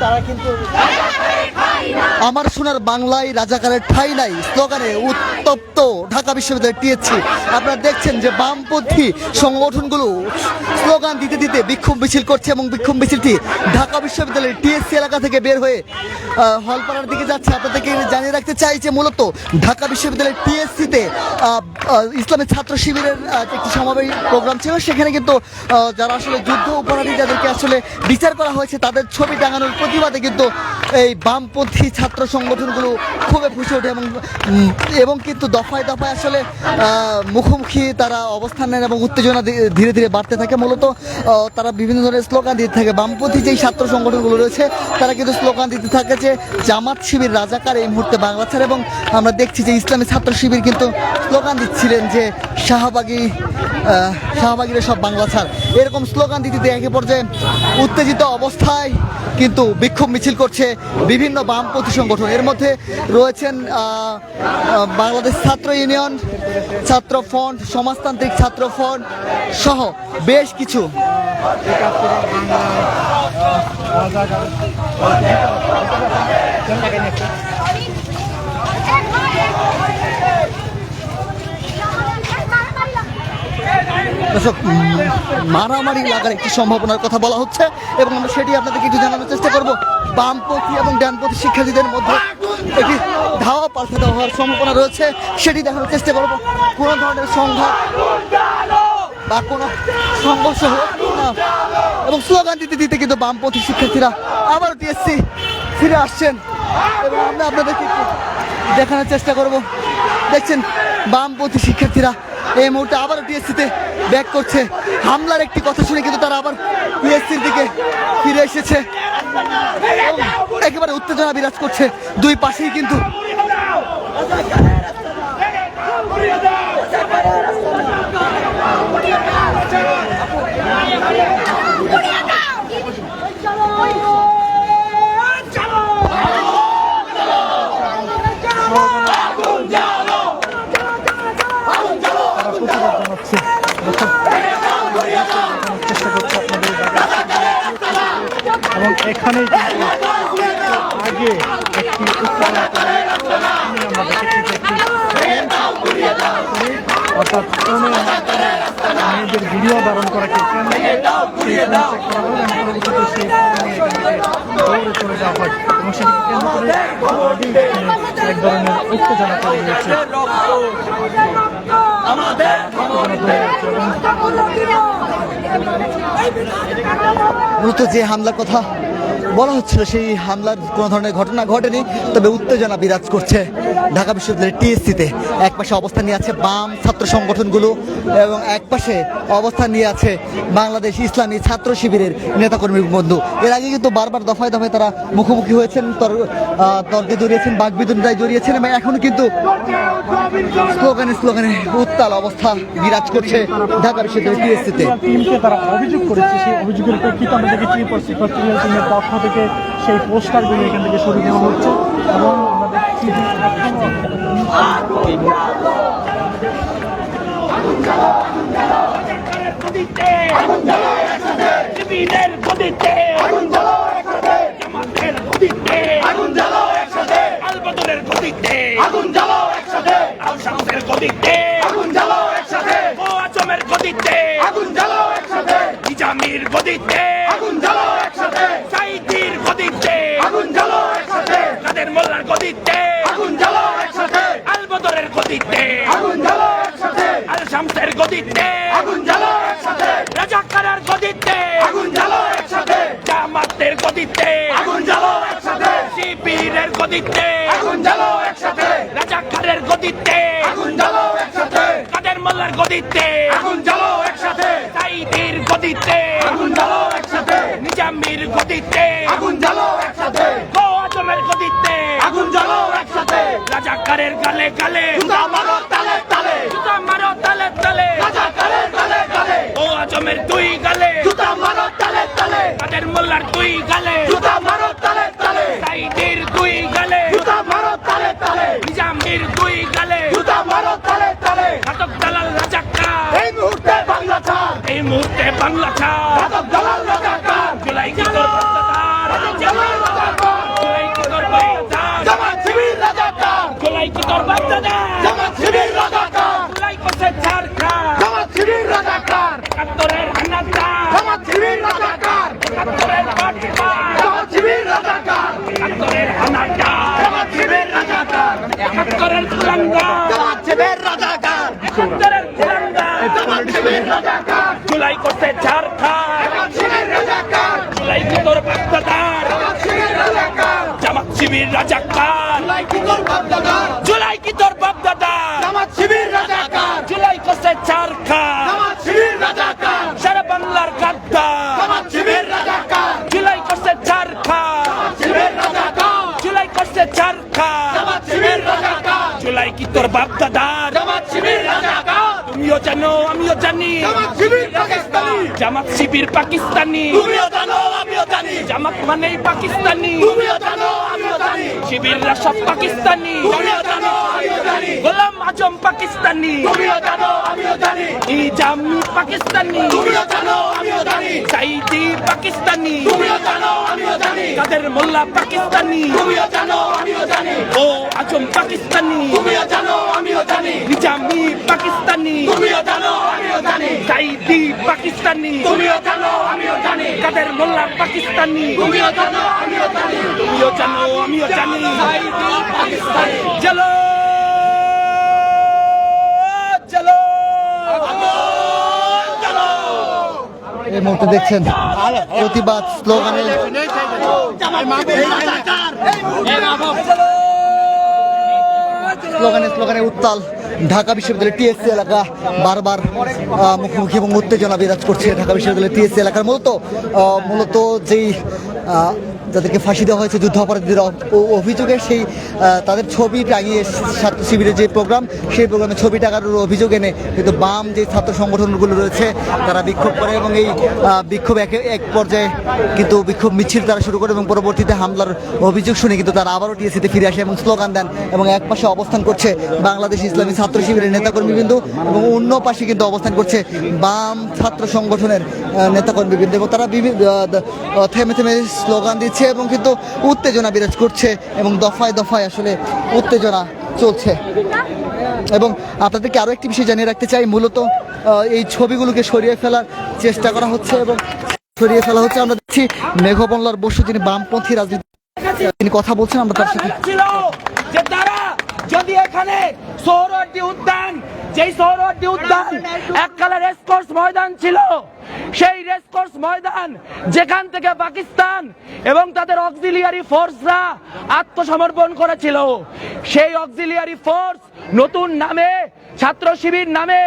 তারা কিন্তু আমার সোনার বাংলায় রাজাকারের ঠাই নাই। স্লোগানে উত্তপ্ত ঢাকা বিশ্ববিদ্যালয় টিএসসি। আপনারা দেখছেন যে বামপন্থী সংগঠনগুলো স্লোগান দিতে দিতে বিক্ষোভ মিছিল করছে এবং বিক্ষোভ মিছিলটি ঢাকা বিশ্ববিদ্যালয়ের টিএসসি এলাকা থেকে বের হয়ে হলপাড়ার দিকে যাচ্ছে। আপনাদেরকে জানিয়ে রাখতে চাই যে মূলত ঢাকা বিশ্ববিদ্যালয়ের টিএসসিতে ইসলামের ছাত্র শিবিরের একটি সমাবেশ প্রোগ্রাম ছিল। সেখানে কিন্তু যারা আসলে যুদ্ধ অপরাধী, যাদেরকে আসলে বিচার করা হয়েছে, তাদের ছবি টাঙানোর প্রতিবাদে কিন্তু এই বামপন্থী ছাত্র সংগঠনগুলো খুবই ফুসে ওঠে এবং এবং কিন্তু দফায় দফায় আসলে মুখোমুখি তারা অবস্থান নেন এবং উত্তেজনা ধীরে ধীরে বাড়তে থাকে। মূলত তারা বিভিন্ন ধরনের স্লোগান দিতে থাকে। বামপন্থী যেই ছাত্র সংগঠনগুলো রয়েছে, তারা কিন্তু স্লোগান দিতে থাকে যে, জামাত শিবির রাজাকার এই মুহূর্তে বাংলা ছাড় এবং আমরা দেখছি যে ইসলামী ছাত্র শিবির কিন্তু স্লোগান দিচ্ছিলেন যে, শাহবাগী শাহবাগীরা সব বাংলা ছাড়। এরকম স্লোগান দিতে দিতে একে পর্যায়ে উত্তেজিত অবস্থায় কিন্তু বিক্ষোভ মিছিল করছে বিভিন্ন বামপন্থী সংগঠন এর মধ্যে রয়েছেন বাংলাদেশ ছাত্র ইউনিয়ন, ছাত্র ফ্রন্ট, সমাজতান্ত্রিক ছাত্র ফ্রন্ট সহ বেশ কিছু। মারামারি লাগার একটি সম্ভাবনার কথা বলা হচ্ছে এবং আমরা সেটি আপনাদেরকে একটু জানানোর চেষ্টা করব। বামপন্থী এবং ডানপন্থী শিক্ষার্থীদের মধ্যে একটি ধাওয়া পাল্টে দেওয়া হওয়ার সম্ভাবনা রয়েছে, সেটি দেখানোর চেষ্টা করব। কোনো ধরনের সংঘাত বা কোনো সংঘর্ষ এবং স্লোগান দিতে দিতে কিন্তু বামপন্থী শিক্ষার্থীরা আবার টিএসসি ফিরে আসছেন। এবং আমরা আপনাদেরকে দেখানোর চেষ্টা করব। দেখছেন, বামপন্থী শিক্ষার্থীরা এই মুহূর্তে আবারও টিএসসিতে ব্যাক করছে। হামলার একটি কথা শুনে কিন্তু তারা আবার টিএসসির দিকে ফিরে এসেছে। একেবারে উত্তেজনা বিরাজ করছে দুই পাশেই কিন্তু। এবং এখানে আগে একটি মেয়েদের ভিডিও ধারণ করে এক ধরনের উত্তেজনা হয়েছে। হয়েছে মূলত যে হামলা কথা বলা হচ্ছিল সেই হামলার কোনো ধরনের ঘটনা ঘটেনি, তবে উত্তেজনা বিরাজ করছে ঢাকা বিশ্ববিদ্যালয়ের টিএসসিতে। এক পাশে অবস্থান নিয়ে আছে বাম ছাত্র সংগঠনগুলো এবং এক পাশে অবস্থান নিয়ে আছে বাংলাদেশ ইসলামী ছাত্র শিবিরের নেতাকর্মী বন্ধু। এর আগে কিন্তু বারবার দফায় দফায় তারা মুখোমুখি হয়েছেন তর্কে জড়িয়েছেন বাগবিদনটায় জড়িয়েছেন এবং এখন কিন্তু স্লোগানে স্লোগানে উত্তাল অবস্থা বিরাজ করছে ঢাকা বিশ্ববিদ্যালয়ের টিএসসিতে। তারা অভিযোগ করেছে, সেই অভিযোগের প্রেক্ষিতে আমরা দেখেছি ইকোসিক্যাল টিমের পক্ষ থেকে সেই পোস্টারগুলো এখান থেকে সরিয়ে নেওয়া হচ্ছে এবং আমরা দেখছি এখনও শিবিরের গদিতে জামাতের গদিতে আজমের গদিতে নিজামির গদিতে। সাইদির গদিতে কাদের মোল্লার গদিতে আলবদরের গদিতে আল গদিতে। রাজাকারের গদিতে। জামাতের গদিতে। আগুন জ্বালো একসাথে। শিবিরের গদিতে। আগুন জ্বালো একসাথে। রাজাকারের গদিতে। আগুন জ্বালো একসাথে। কাদের মোল্লার গদিতে। সাইদির গদিতে। আগুন জ্বালো একসাথে। নিজামির গদিতে। ও আজমের গদিতে। আগুন জ্বালো একসাথে। রাজাকারের গালে গালে। মারো বেগমের দুই গালে। জুতা মারো তালে তালে। কাদের মোল্লার দুই গালে। জুতা মারো তালে তালে। সাইদের দুই গালে। জুতা মারো তালে তালে। নিজামের দুই গালে। জুতা মারো তালে তালে। ঘাতক দালাল রাজাকার এই মুহূর্তে বাংলা ছাড়। এই মুহূর্তে বাংলা ছাড়। ঘাতক দালাল রাজাকার জুলাই কি তোর বাংলাধার জামাল জুলাই কি তোর বাংলাধার জামাত শিবির রাজাকার জুলাই কি তোর বাংলাধার জামাত শিবির রাজাকার জুলাই কোসে ছাড় খা জামাত শিবির রাজাকার একাত্তরের কুলাঙ্গার জামাত শিবির রাজাকার। একাত্তরের কুলাঙ্গার জামাত শিবির রাজাকার। জুলাই করতে ঝাড়খণ্ড জামাত শিবির রাজাকার। জুলাই কি তোর বাগদাদার জামাত শিবির রাজাকার। জামাত শিবির রাজাকার। জুলাই কি বাগদাদার জুলাই কি তোর বাগদাদার জামাত শিবির রাজাকার। জুলাই করতে ঝাড়খণ্ড রাজাকার। সারা বাংলার গাদ্দার। জামাত শিবির রাজাকার। জুলাই করতে ঝাড়খণ্ড। জামাত শিবির রাজাকার। জুলাই রাজাকার। কি তোর রাজাকার। তুমিও জানো আমিও জানি। পাকিস্তানি। জামাত শিবির পাকিস্তানি। তুমিও জানো আমিও জানি। জামাত মানেই পাকিস্তানি। তুমিও জানি শিবিররা সব পাকিস্তানি। গোলাম আজম পাকিস্তানি। ইজামি পাকিস্তানি। সাইদি পাকিস্তানি। কাদের মোল্লা পাকিস্তানি। ও আজম পাকিস্তানি। নিজামি পাকিস্তানি। সাইদি পাকিস্তানি। কাদের মোল্লা পাকিস্তানি। তুমিও জানো, আমিও জানি। তুমিও জানো, আমিও জানি। চলো চলো এই মুহূর্তে দেখছেন প্রতিবাদ স্লোগানে। স্লোগানে স্লোগানে উত্তাল ঢাকা বিশ্ববিদ্যালয়ের টিএসসি এলাকা। বারবার মুখোমুখি এবং উত্তেজনা বিরাজ করছে ঢাকা বিশ্ববিদ্যালয়ের টিএসসি এলাকার মূলত মূলত যেই যাদেরকে ফাঁসি দেওয়া হয়েছে যুদ্ধ অপরাধীদের অভিযোগে সেই তাদের ছবি টাঙিয়ে ছাত্র শিবিরের যে প্রোগ্রাম, সেই প্রোগ্রামে ছবি টাকার অভিযোগ এনে কিন্তু বাম যে ছাত্র সংগঠনগুলো রয়েছে, তারা বিক্ষোভ করে এবং এই বিক্ষোভ এক এক পর্যায়ে কিন্তু বিক্ষোভ মিছিল তারা শুরু করে এবং পরবর্তীতে হামলার অভিযোগ শুনে কিন্তু তারা আবারও টিএসিতে ফিরে আসে এবং স্লোগান দেন এবং এক পাশে অবস্থান করছে বাংলাদেশ ইসলামী ছাত্র শিবিরের নেতাকর্মীবৃন্দ এবং অন্য পাশে কিন্তু অবস্থান করছে বাম ছাত্র সংগঠনের নেতাকর্মীবৃন্দ এবং তারা বিভিন্ন থেমে থেমে স্লোগান দিচ্ছে। এবং কিন্তু উত্তেজনা বিরাজ করছে এবং দফায় দফায় আসলে উত্তেজনা চলছে। এবং আপনাদেরকে আরও একটি বিষয় জানিয়ে রাখতে চাই, মূলত এই ছবিগুলোকে সরিয়ে ফেলার চেষ্টা করা হচ্ছে এবং সরিয়ে ফেলা হচ্ছে। আমরা দেখছি মেঘবল্লার বসু, যিনি বামপন্থী রাজনীতি তিনি কথা বলছেন আমরা তার সাথে ছিল যে তারা যদি এখানে সৌরড্ডি উদ্যান যেই সৌরটি উদ্যান এককালে রেসকোর্স ময়দান ছিল সেই রেসকোর্স ময়দান যেখান থেকে পাকিস্তান এবং তাদের অক্সিলিয়ারি ফোর্সরা আত্মসমর্পণ করেছিল। সেই অক্সিলিয়ারি ফোর্স নতুন নামে ছাত্র শিবির নামে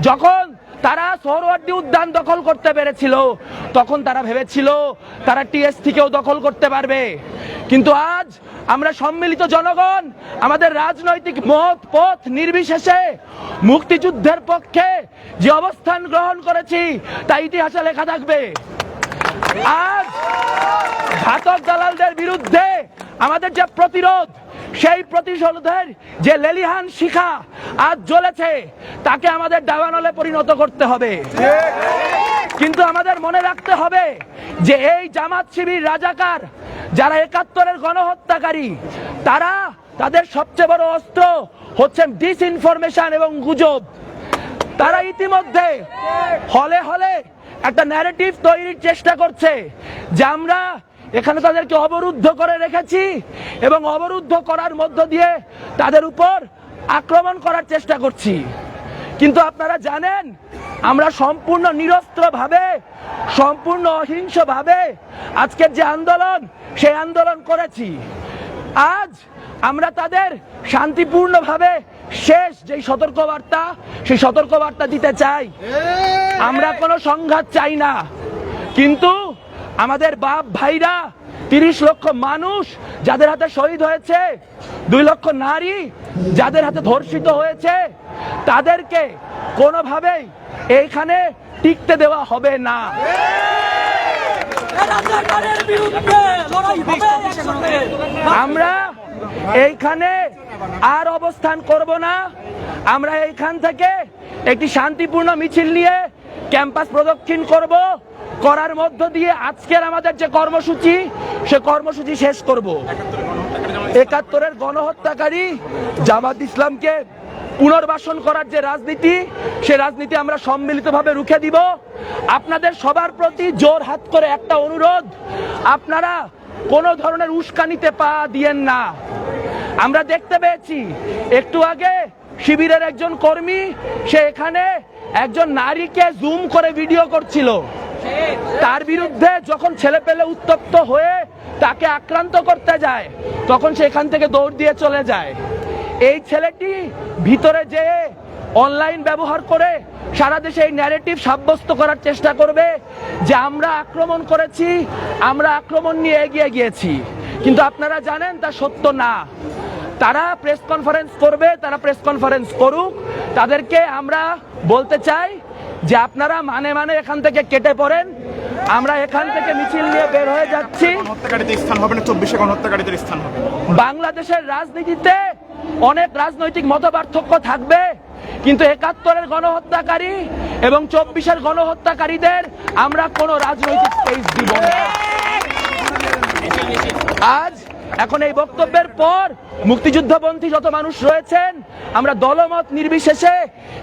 যখন তারা সৌরওয়ার্দী উদ্যান দখল করতে পেরেছিল। তখন তারা ভেবেছিল, তারা টিএস থেকেও দখল করতে পারবে। কিন্তু আজ আমরা সম্মিলিত জনগণ, আমাদের রাজনৈতিক মত পথ নির্বিশেষে মুক্তিযুদ্ধের পক্ষে যে অবস্থান গ্রহণ করেছি, তা ইতিহাসে লেখা থাকবে। আজ ঘাতক দালালদের বিরুদ্ধে আমাদের যে প্রতিরোধ, সেই প্রতিশোধের যে লেলিহান শিখা আজ জ্বলেছে, তাকে আমাদের দাবানলে পরিণত করতে হবে। কিন্তু আমাদের মনে রাখতে হবে যে এই জামাত শিবির রাজাকার, যারা একাত্তরের গণহত্যাকারী, তারা তাদের সবচেয়ে বড় অস্ত্র হচ্ছে ডিসইনফরমেশন এবং গুজব। তারা ইতিমধ্যে হলে হলে একটা ন্যারেটিভ তৈরির চেষ্টা করছে যে আমরা এখানে তাদেরকে অবরুদ্ধ করে রেখেছি এবং অবরুদ্ধ করার মধ্য দিয়ে তাদের উপর আক্রমণ করার চেষ্টা করছি। কিন্তু আপনারা জানেন আমরা সম্পূর্ণ নিরস্ত্রভাবে সম্পূর্ণ অহিংসভাবে আজকের যে আন্দোলন সেই আন্দোলন করেছি। আজ আমরা তাদের শান্তিপূর্ণভাবে শেষ যেই সতর্কবার্তা সেই সতর্কবার্তা দিতে চাই। আমরা কোনো সংঘাত চাই না। কিন্তু আমাদের বাপ ভাইরা তিরিশ লক্ষ মানুষ যাদের হাতে শহীদ হয়েছে দুই লক্ষ নারী যাদের হাতে ধর্ষিত হয়েছে তাদেরকে কোনোভাবেই এইখানে টিকতে দেওয়া হবে না। আমরা এইখানে আর অবস্থান করব না। আমরা এইখান থেকে একটি শান্তিপূর্ণ মিছিল নিয়ে ক্যাম্পাস প্রদক্ষিণ করব। করার মধ্য দিয়ে আজকের আমাদের যে কর্মসূচি, সে কর্মসূচি শেষ করব। একাত্তরের গণহত্যাকারী জামাত ইসলামকে পুনর্বাসন করার যে রাজনীতি, সে রাজনীতি আমরা সম্মিলিতভাবে রুখে দিব। আপনাদের সবার প্রতি জোর হাত করে একটা অনুরোধ, আপনারা কোনো ধরনের উস্কানিতে পা দিয়েন না। আমরা দেখতে পেয়েছি, একটু আগে শিবিরের একজন কর্মী, সে এখানে একজন নারীকে জুম করে ভিডিও করছিল। তার বিরুদ্ধে যখন ছেলে পেলে উত্তপ্ত হয়ে তাকে আক্রান্ত করতে যায়, তখন সে এখান থেকে দৌড় দিয়ে চলে যায়। এই ছেলেটি ভিতরে যেয়ে অনলাইন ব্যবহার করে সারা দেশে এই ন্যারেটিভ সাব্যস্ত করার চেষ্টা করবে যে আমরা আক্রমণ করেছি, আমরা আক্রমণ নিয়ে এগিয়ে গিয়েছি। কিন্তু আপনারা জানেন, তা সত্য না। তারা প্রেস কনফারেন্স করবে, তারা প্রেস কনফারেন্স করুক। তাদেরকে আমরা বলতে চাই যে আপনারা মানে মানে এখান থেকে কেটে পড়েন আমরা এখান থেকে মিছিল নিয়ে বের হয়ে যাচ্ছি। স্থান হবে না চব্বিশে গণহত্যাকারীদের স্থান হবে। বাংলাদেশের রাজনীতিতে অনেক রাজনৈতিক মতপার্থক্য থাকবে কিন্তু একাত্তরের গণহত্যাকারী এবং চব্বিশের গণহত্যাকারীদের আমরা কোনো রাজনৈতিক স্পেস দিব না। আজ এখন এই বক্তব্যের পর মুক্তিযুদ্ধপন্থী যত মানুষ রয়েছেন, আমরা দলমত নির্বিশেষে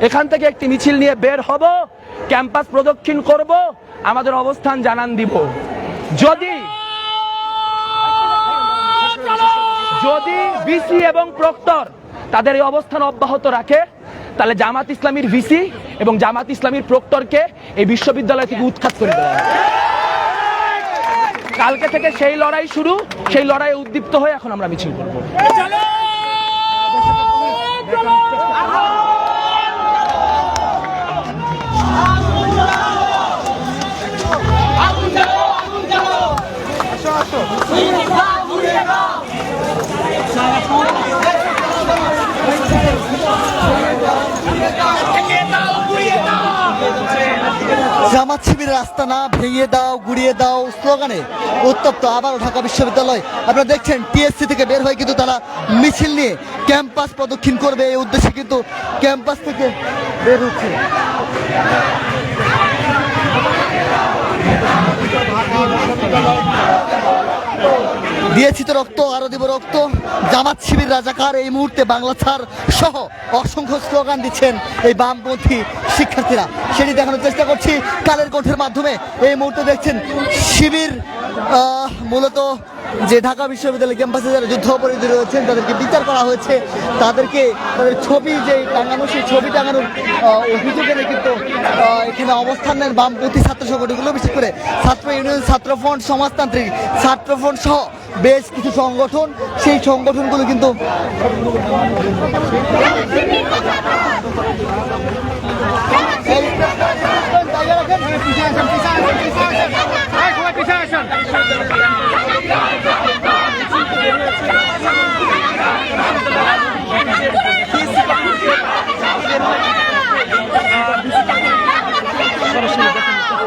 এখান থেকে একটি মিছিল নিয়ে বের হব, ক্যাম্পাস প্রদক্ষিণ করব, আমাদের অবস্থান জানান দিব যদি যদি ভিসি এবং প্রক্টর তাদের এই অবস্থান অব্যাহত রাখে, তাহলে জামাত ইসলামীর ভিসি এবং জামাত ইসলামীর প্রক্টরকে এই বিশ্ববিদ্যালয় থেকে উৎখাত করে দেওয়া। কালকে থেকে সেই লড়াই শুরু সেই লড়াইয়ে উদ্দীপ্ত হয়ে এখন আমরা মিছিল করব। জামাত শিবিরের রাস্তা না ভেঙে দাও, গুড়িয়ে দাও স্লোগানে উত্তপ্ত আবারও ঢাকা বিশ্ববিদ্যালয়। আপনারা দেখছেন, টিএসসি থেকে বের হয়ে কিন্তু তারা মিছিল নিয়ে ক্যাম্পাস প্রদক্ষিণ করবে। এই উদ্দেশ্যে কিন্তু ক্যাম্পাস থেকে বের হচ্ছে। দিয়েছি তো রক্ত, আরও দিব রক্ত। জামাত শিবির রাজাকার এই মুহূর্তে বাংলা ছাড় সহ অসংখ্য স্লোগান দিচ্ছেন এই বামপন্থী শিক্ষার্থীরা। সেটি দেখানোর চেষ্টা করছি কালের কণ্ঠের মাধ্যমে। এই মুহূর্তে দেখছেন শিবির মূলত যে ঢাকা বিশ্ববিদ্যালয় ক্যাম্পাসে যারা যুদ্ধ অপরাধী রয়েছেন, তাদেরকে বিচার করা হয়েছে। তাদেরকে তাদের ছবি যে টাঙানো, সেই ছবি টাঙানোর অভিযোগে কিন্তু এখানে অবস্থান নেন বামপন্থী ছাত্র সংগঠনগুলো। বিশেষ করে ছাত্র ইউনিয়ন, ছাত্র ফ্রন্ট, সমাজতান্ত্রিক ছাত্র ফ্রন্ট সহ বেশ কিছু সংগঠন। সেই সংগঠনগুলো কিন্তু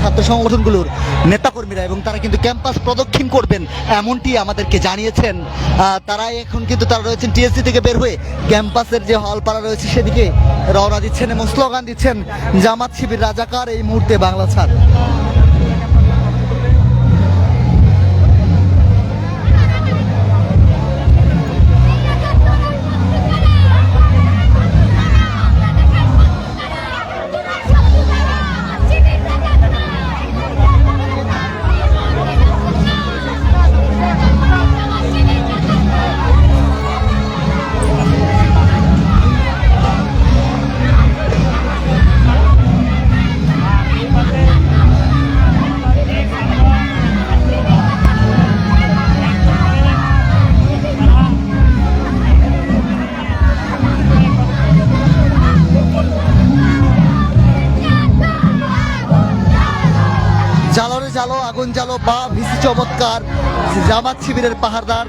ছাত্র সংগঠনগুলোর নেতাকর্মীরা এবং তারা কিন্তু ক্যাম্পাস প্রদক্ষিণ করবেন এমনটি আমাদেরকে জানিয়েছেন। তারা এখন কিন্তু তারা রয়েছেন টিএসসি থেকে বের হয়ে ক্যাম্পাসের যে হলপাড়া রয়েছে সেদিকে রওনা দিচ্ছেন এবং স্লোগান দিচ্ছেন, জামাত শিবির রাজাকার এই মুহূর্তে বাংলা ছাড়। বা ভিসি চমৎকার, জামাত শিবিরের পাহাড়দার।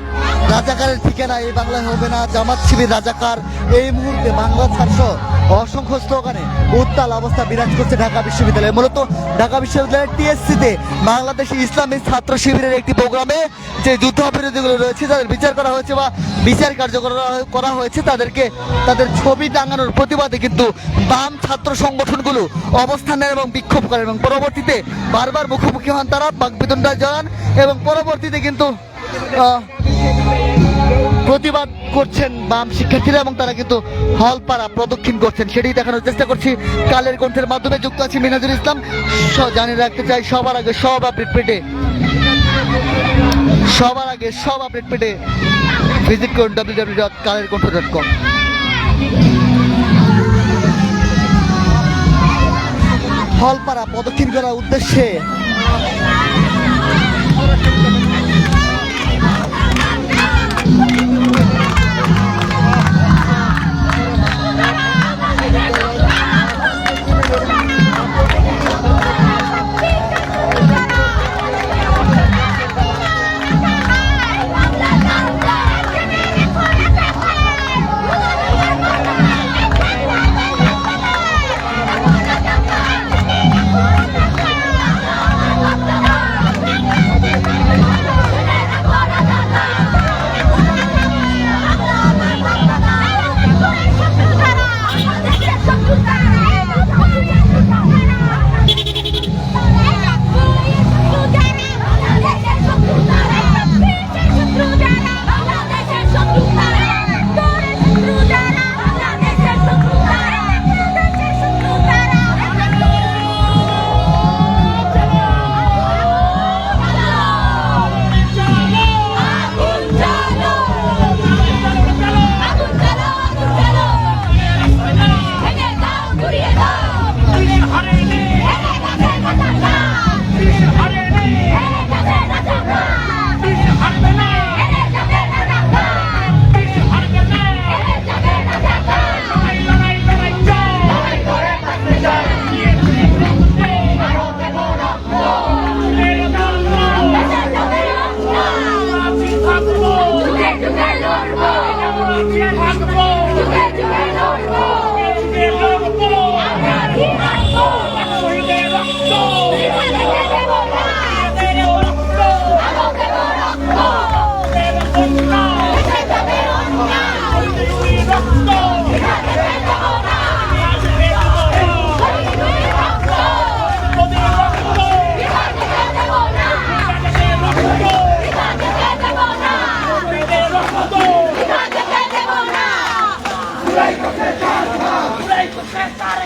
রাজাকারের ঠিকানা এই বাংলায় হবে না, জামাত শিবির রাজাকার। এই মুহূর্তে বাংলা ছাড়সহ অসংখ্য স্লোগানে উত্তাল অবস্থা বিরাজ করছে ঢাকা বিশ্ববিদ্যালয়ে। মূলত ঢাকা বিশ্ববিদ্যালয়ের টিএসসিতে বাংলাদেশি ইসলামী ছাত্র শিবিরের একটি প্রোগ্রামে যে যুদ্ধাপরাধীগুলো রয়েছে, তাদের বিচার করা হয়েছে বা বিচার কার্যকর করা হয়েছে, তাদেরকে তাদের ছবি টাঙানোর প্রতিবাদে কিন্তু বাম ছাত্র সংগঠনগুলো অবস্থান এবং বিক্ষোভ করেন এবং পরবর্তীতে বারবার মুখোমুখি হন তারা বাকবিতণ্ডা জানান এবং পরবর্তীতে কিন্তু প্রতিবাদ করছেন বাম শিক্ষার্থীরা এবং তারা কিন্তু হলপাড়া প্রদক্ষিণ করছেন। সেটি দেখানোর চেষ্টা করছি। কালের কণ্ঠের মাধ্যমে যুক্ত আছি মিনাজুল ইসলাম। জানিয়ে রাখতে চাই, সবার আগে সব আপডেট পেটে। সবার আগে সব আপডেট পেটে। ভিজিট করুন W W dot Kaler Kantho dot com Halpara প্রদক্ষিণ করার উদ্দেশ্যে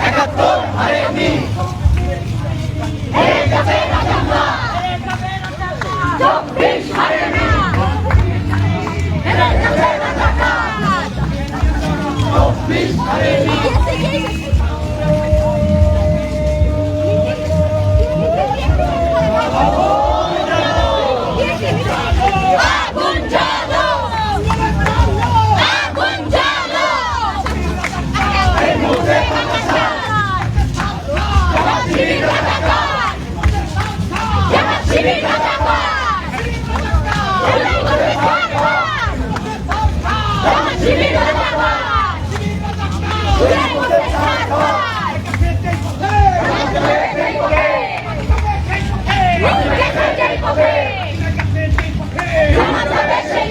একাত্তর হারেনি